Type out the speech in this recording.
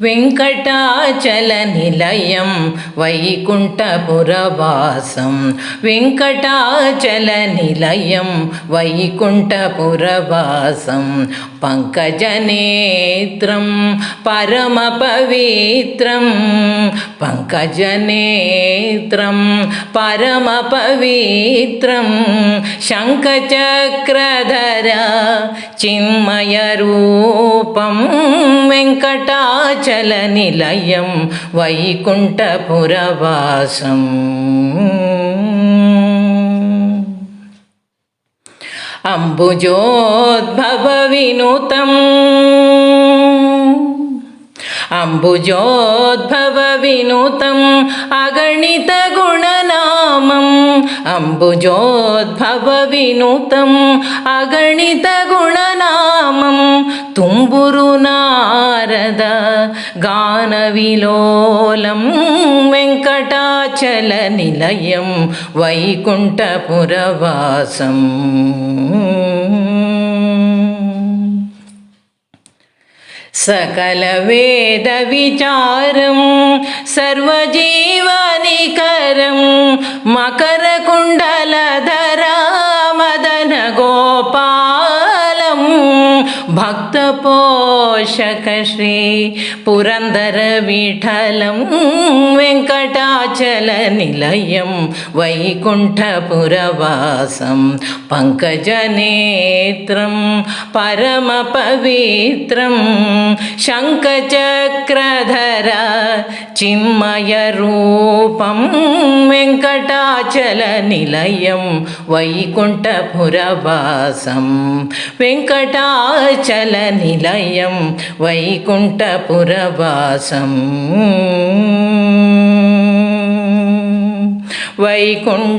వెంకటాచల నిలయం వైకుంఠపురవాసం. వెంకటాచల నిలయం వైకుంఠపురవాసం. పంకజనేత్రం పరమ పవిత్రం. పంకజనేత్రం పరమ పవిత్రం. శంఖచక్రధర చిన్మయ రూపం. వెంకటాచల അചലനിലയം വൈകുണ്ഠപുരവാസം അംബുജോദ്ഭവവിനുതം अम्बुजोद्भवविनुतम् अगणितगुणनामम् अम्बुजोद्भवविनुतम् अगणितगुणनामम् వినుతం అగణిత గుణనామం తుంబురు నారద గాన విలోలం వెంకటాచల నిలయం వైకుంఠపురవాసం. సకల వేద విచారం సర్వజీవనికరం మకర భక్త పోషక శ్రీ పురందర విఠలం వెంకటాచల నిలయం వైకుంఠపురవాసం పంకజనేత్రం పరమ పవిత్రం శంఖచక్రధర చిన్మయ రూపం వెంకటాచల నిలయం వైకుంఠపురవాసం వెంకటా వెంకటాచల నిలయం వైకుంఠపురవాసం. వైకుంఠపురవాసం.